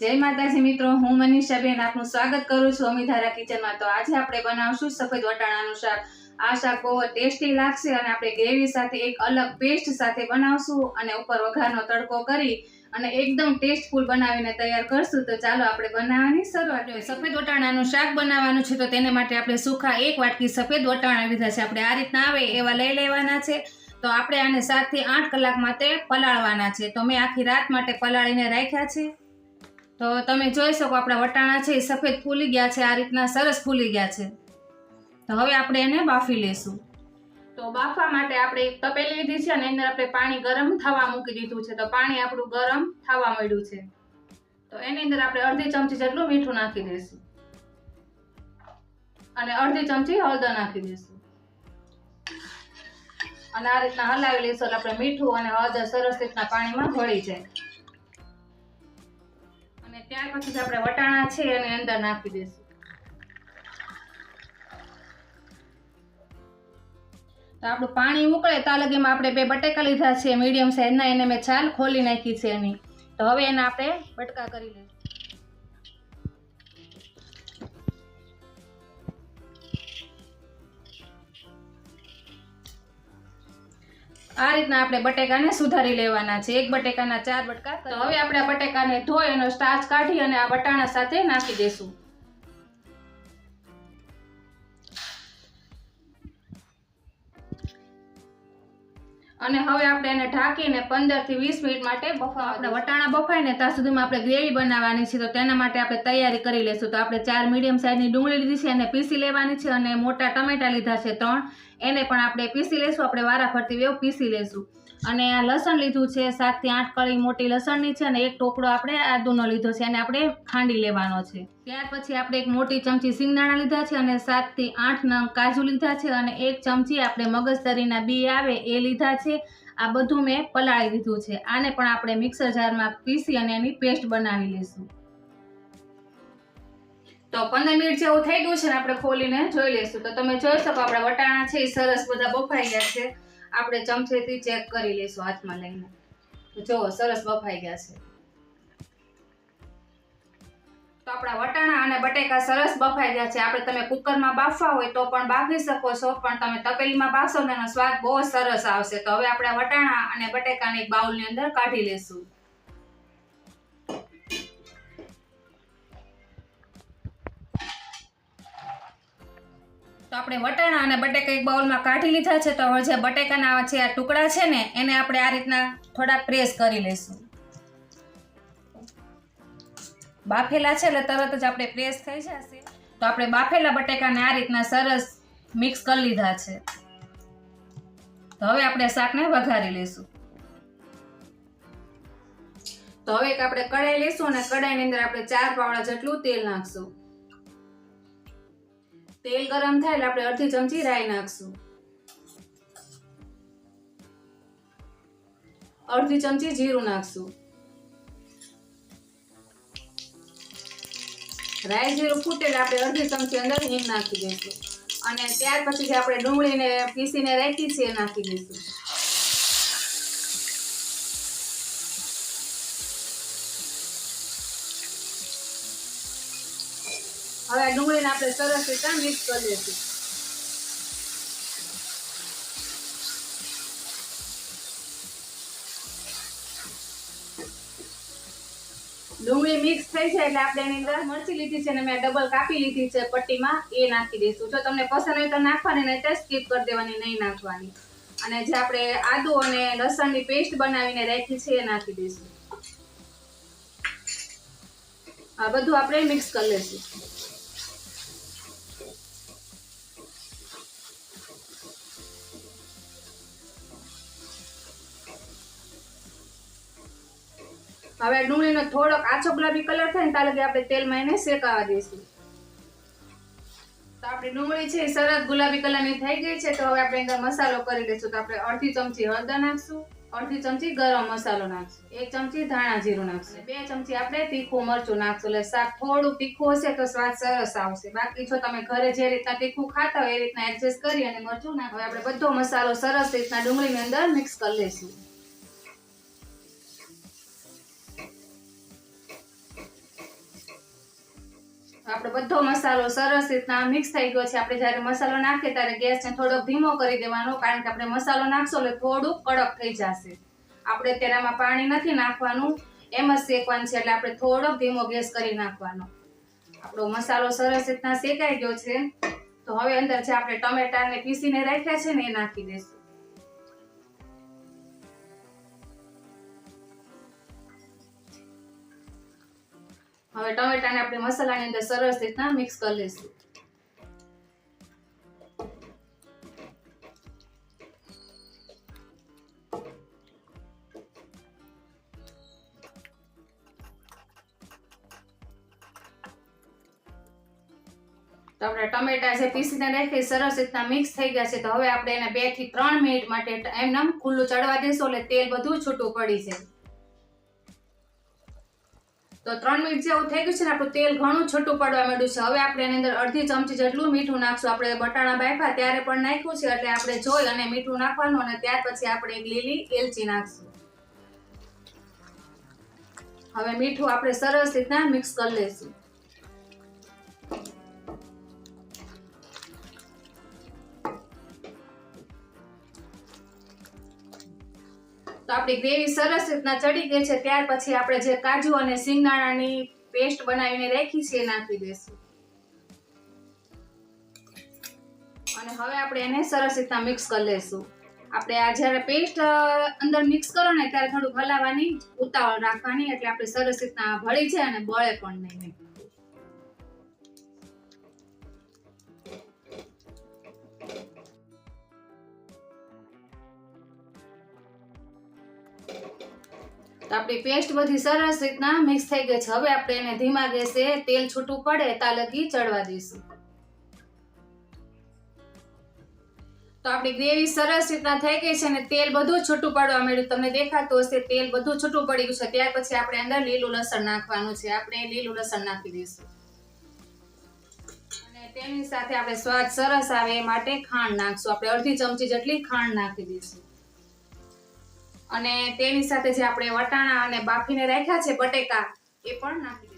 જય માતાજી મિત્રો, હું મનીષાબેન આપનું સ્વાગત કરું છું અમીધારા કિચનમાં. તો આજે આપણે બનાવશું સફેદ વટાણાનું શાક. આ શાક બહુ ટેસ્ટી લાગશે અને આપણે ગ્રેવી સાથે એક અલગ પેસ્ટ સાથે બનાવશું અને ઉપર વઘારનો તડકો કરી અને એકદમ ટેસ્ટફુલ બનાવીને તૈયાર કરશું. તો ચાલો આપણે બનાવવાની શરૂઆત. સફેદ વટાણાનું શાક બનાવવાનું છે, તો તેને માટે આપણે સૂખા એક વાટકી સફેદ વટાણા લીધા છે. આપણે આ રીતના આવે, એવા લઈ લેવાના છે. તો આપણે આને સાતથી આઠ કલાક માટે પલાળવાના છે. તો મેં આખી રાત માટે પલાળીને રાખ્યા છે. તો તમે જોઈ શકો આપણા વટાણા છે એ સફેદ ફૂલી ગયા છે, આ રીતના સરસ ફૂલી ગયા છે. તો હવે આપણે એને બાફી લેશું તો બાફવા માટે આપણે એક તપેલી લીધી છે અને અંદર આપણે પાણી ગરમ થવા મૂકી દીધું છે. તો પાણી આપણું ગરમ થવા મળ્યું છે. તો એની અંદર આપણે અડધી ચમચી જેટલું મીઠું નાખી દઈશું. અને અડધી ચમચી હળદર નાખી દઈશું. અને આ રીતના હલાવી લઈશું એટલે આપણે મીઠું અને હળદર સરસ રીતના પાણીમાં ભળી જાય. અને ત્યાર પછી આપણે વટાણા છે એને અંદર નાખી દઈશું. તો આપણું પાણી ઉકળે ત્યાં લગીમાં આપણે બે બટેકા લીધા છે મીડિયમ સાઈઝના એને મેં છાલ ખોલી નાખી છે એની. તો હવે એને આપણે બટકા કરી લઈશું. આ રીતના આપણે બટેકાને સુધારી લેવાના છે. એક બટેકાના ચાર બટકા. તો હવે આપણે બટેકાને ધોઈ એનો સ્ટાર્ચ કાઢી અને આ વટાણા સાથે નાખી દેશું. અને હવે આપણે એને ઢાંકીને પંદરથી વીસ મિનિટ માટે બફાવા આપણે વટાણા બફાય ને ત્યાં સુધીમાં આપણે ગ્રેવી બનાવવાની છે તો તેના માટે આપણે તૈયારી કરી લઈશું. તો આપણે ચાર મીડિયમ સાઈઝની ડુંગળી લીધી છે એને પીસી લેવાની છે અને મોટા ટમેટા લીધા છે ત્રણ. એને પણ આપણે પીસી લેશું આપણે વારા ફરતી વેવ પીસી લેશું અને આ લસણ લીધું છે, સાતથી આઠ કળી મોટી લસણની છે અને એક ટોકડો આપણે આદુનો લીધો છે અને આપણે ખાંડી લેવાનો છે. ત્યાર પછી આપણે એક મોટી ચમચી સિંગદાણા લીધા છે અને સાતથી આઠ નંગ કાજુ લીધા છે અને એક ચમચી આપણે મગજતરીના બી આવે એ લીધા છે. આ બધું મેં પલાળી દીધું છે. આને પણ આપણે મિક્સર જારમાં પીસી અને એની પેસ્ટ બનાવી લઈશું. તો પંદર મિનિટ જેવું થઈ ગયું છે ને આપણે ખોલીને જોઈ લઈશું. તો તમે જોઈ શકો આપણા વટાણા છે એ સરસ બધા બફાઈ ગયા છે. આપણે ચમચેથી ચેક કરી લઈશું હાથમાં લઈને. જુઓ, સરસ બફાઈ ગયા છે. તો આપણા વટાણા અને બટેકા સરસ બફાઈ ગયા છે. આપણે તમે કુકરમાં બાફવા હોય તો પણ બાફી શકો છો, પણ તમે તપેલીમાં બાફશો તો એનો સ્વાદ બહુ સરસ આવશે. તો હવે આપણે વટાણા અને બટેકાને બાઉલની અંદર કાઢી લેશું તો આપણે વટાણા અને બટેકા એક બાઉલમાં કાઢી લીધા છે. તો હવે જે બટેકાના છે આ ટુકડા છે ને, એને આપણે આ રીતના થોડા પ્રેસ કરી લઈશું. બાફેલા છે એટલે તરત જ આપણે પ્રેસ થઈ જશે. તો આપણે બાફેલા બટેકાને આ રીતના સરસ મિક્સ કરી લીધા છે. તો હવે આપણે શાકને વઘારી લઈશું. તો હવે એક આપણે કઢાઈ લઈશું અને કઢાઈની અંદર આપણે ચાર પાવડા જેટલું તેલ નાખશું. તેલ ગરમ થાય એટલે આપણે અડધી ચમચી રાઈ નાખશું. અડધી ચમચી જીરું નાખશું. રાઈ જીરું ફૂટે એટલે આપણે અડધી ચમચી અંદર હિંગ નાખી દઈશું. અને ત્યાર પછી જે આપણે ડુંગળીને પીસીને રાખી છે નાખી દઈશું. હવે ડુંગળીને આપણે સરસ રીતે મિક્સ કરી દઈશું ડુંગળી મિક્સ થઈ છે એટલે આપણે એની અંદર મરચી લીધી છે અને મેં ડબલ કાપી લીધી છે પટ્ટીમાં, એ નાખી દઈશું. જો તમને પસંદ હોય તો નાખવાની નહીં તો સ્કીપ કરી દેવાની, નહીં નાખવાની. અને જે આપણે આદુ અને લસણની પેસ્ટ બનાવીને રાખી છે એ નાખી દઈશું. આ બધું આપણે મિક્સ કરી લઈશું. હવે ડુંગળીનો થોડોક આછો ગુલાબી કલર થાય ને ત્યાં લગી આપણે તેલમાં એને શેકાવા દઈશું. તો આપણી ડુંગળી છે એ સરસ ગુલાબી કલરની થઈ ગઈ છે, તો હવે આપણે અંદર મસાલો કરી લઈશું તો આપણે અડધી ચમચી હળદર નાખશું, અડધી ચમચી ગરમ મસાલો નાખશું, એક ચમચી ધાણા જીરું નાખશું બે ચમચી આપણે તીખું મરચું નાખશું. એટલે શાક થોડું તીખું હશે તો સ્વાદ સરસ આવશે. બાકી જો તમે ઘરે જે રીતના તીખું ખાતા હોય એ રીતના એડજસ્ટ કરી અને મરચું નાખ. હવે આપણે બધો મસાલો સરસ રીતના ડુંગળીની અંદર મિક્સ કરી લઈશું. આપણે બધો મસાલો સરસ રીતના મિક્સ થઈ ગયો છે. આપણે જ્યારે મસાલો નાખીએ ત્યારે ગેસને થોડોક ધીમો કરી દેવાનો, કારણ કે આપણે મસાલો નાખશો એટલે થોડુંક કડક થઈ જશે. આપણે આમાં પાણી નથી નાખવાનું, એમ જ શેકવાનું છે એટલે આપણે થોડોક ધીમો ગેસ કરી નાખવાનો. આપણો મસાલો સરસ રીતના શેકાઈ ગયો છે. તો હવે અંદર જે આપણે ટમેટાને પીસીને રાખ્યા છે ને એ નાખી દઈશું હવે ટમેટાને આપણે મસાલાની અંદર સરસ રીતના મિક્સ કરી લઈશું. તો આપણે ટમેટા જે પીસીને રાખી સરસ રીતના મિક્સ થઈ ગયા છે. તો હવે આપણે એને બેથી ત્રણ મિનિટ માટે એમનામ ખુલ્લું ચડવા દેશો એટલે તેલ બધું છૂટું પડી છે તો ત્રણ મિનિટ જેવું થઈ ગયું છે ને, આપણું તેલ ઘણું છૂટું પડવા માંડ્યું છે. હવે આપણે એની અંદર અડધી ચમચી જેટલું મીઠું નાખશું. આપણે બટાણા બાફા ત્યારે પણ નાખ્યું છે, એટલે આપણે જોઈ અને મીઠું નાખવાનું અને ત્યાર પછી આપણે એક લીલી એલચી નાખશું. હવે મીઠું આપણે સરસ રીતના મિક્સ કરી લઈશું આપણી ગ્રેવી સરસ રીતના ચડી ગઈ છે, ત્યાર પછી આપણે જે કાજુ અને સિંગદાણાની પેસ્ટ બનાવીને રાખી છે નાખી દઈશું. અને હવે આપણે એને સરસ રીતના મિક્સ કરી લેશું આપણે આ જ્યારે પેસ્ટ અંદર મિક્સ કરો ને, ત્યારે થોડું હલાવવાની, ઉતાવળ રાખવાની, એટલે આપણે સરસ રીતના ભળી જાય અને બળે પણ નહીં. તો આપણી પેસ્ટ બધી સરસ રીતના મિક્સ થઈ ગઈ છે. હવે આપણે એને ધીમા ગેસે તેલ છૂટું પડે તા લગી ચડવા દઈશું. તો આપણી ગ્રેવી સરસ રીતના થઈ ગઈ છે અને તેલ બધું છૂટું પડવા માંડ્યું. તમને દેખાતું હશે તેલ બધું છૂટું પડી ગયું છે. ત્યાર પછી આપણે અંદર લીલું લસણ નાખવાનું છે. આપણે લીલું લસણ નાખી દઈશું. અને તેની સાથે આપણે સ્વાદ સરસ આવે એ માટે ખાંડ નાખશું. આપણે અડધી ચમચી જેટલી ખાંડ નાખી દઈશું. અને તેની સાથે જે આપણે વટાણા અને બાફીને રાખ્યા છે બટેકા, એ પણ નાખી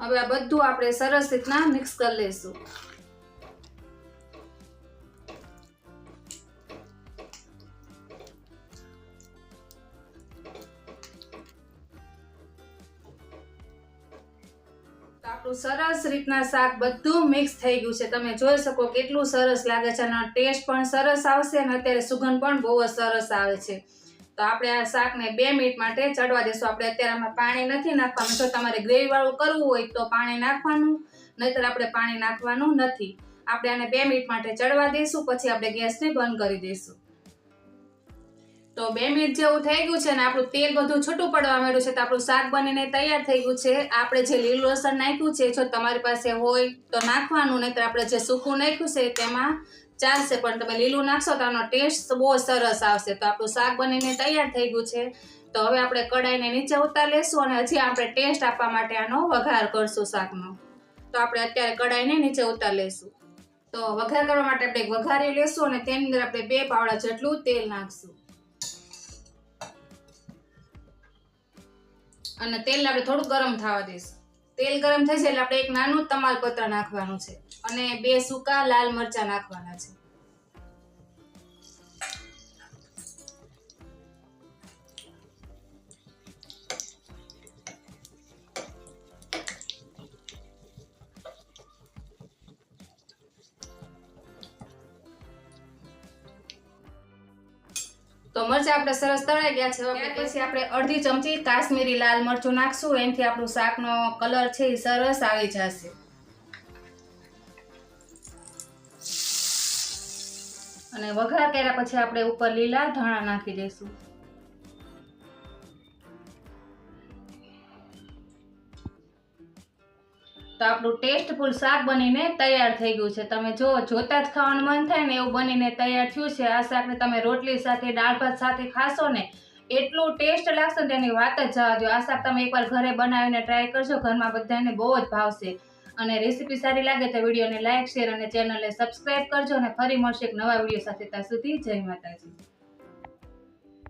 હવે આ બધું આપણે સરસ રીતના મિક્સ કરી લઈશું. આપણું સરસ રીતના શાક બધું મિક્સ થઈ ગયું છે. તમે જોઈ શકો કેટલું સરસ લાગે છે અને ટેસ્ટ પણ સરસ આવશે અને અત્યારે સુગંધ પણ બહુ જ સરસ આવે છે. તો આપણે આ શાકને બે મિનિટ માટે ચડવા દઈશું આપણે અત્યારે આમાં પાણી નથી નાખવાનું. જો તમારે ગ્રેવીવાળું કરવું હોય તો પાણી નાખવાનું, નહીતર આપણે પાણી નાખવાનું નથી. આપણે આને બે મિનિટ માટે ચડવા દઈશું પછી આપણે ગેસને બંધ કરી દઈશું તો બે મિનિટ જેવું થઈ ગયું છે ને આપણું તેલ બધું છૂટું પડવા માંડ્યું છે તો આપણું શાક બનીને તૈયાર થઈ ગયું છે. આપણે જે લીલું લસણ નાખ્યું છે, જો તમારી પાસે હોય તો નાખવાનું, નહીતર આપણે જે સૂકું નાખ્યું છે તેમાં ચાલશે. પણ તમે લીલું નાખશો તો આનો ટેસ્ટ બહુ સરસ આવશે. તો આપણું શાક બનીને તૈયાર થઈ ગયું છે. તો હવે આપણે કડાઈને નીચે ઉતાર લેશું અને હજી આપણે ટેસ્ટ આપવા માટે આનો વઘાર કરશું શાકનો. તો આપણે અત્યારે કડાઈને નીચે ઉતાર લેશું. તો વઘાર કરવા માટે આપણે વઘારી લેશું અને તેની અંદર આપણે બે પાવડા જેટલું તેલ નાખશું. અને તેલ આપણે થોડું ગરમ થવા દઈશું. તેલ ગરમ થશે એટલે આપણે એક નાનું તમાલપત્ર નાખવાનું છે અને બે સૂકા લાલ મરચાં નાખવાના છે. તો મરચા આપણે સરસ તળાઈ ગયા છે. હવે પછી આપણે અડધી ચમચી કાશ્મીરી લાલ મરચું નાખશું. એનાથી આપણું શાકનો કલર છે એ સરસ આવી જશે. અને વઘાર કર્યા પછી આપણે ઉપર લીલા ધાણા નાખી દઈશું. તો આપણું ટેસ્ટફુલ શાક બનીને તૈયાર થઈ ગયું છે. તમે જો, જોતા જ ખાવાનું મન થાય ને એવું બનીને તૈયાર થયું છે. આ શાકને તમે રોટલી સાથે, દાળ ભાત સાથે ખાશો ને એટલું ટેસ્ટ લાગશે ને તેની વાત જ જવા દો આ શાક તમે એકવાર ઘરે બનાવીને ટ્રાય કરશો ઘરમાં બધાને બહુ જ ભાવશે. અને રેસીપી સારી લાગે તો વિડીયોને લાઇક શેર અને ચેનલને સબસ્ક્રાઈબ કરજો. અને ફરી મળશે એક નવા વીડિયો સાથે. ત્યાં સુધી જય માતાજી.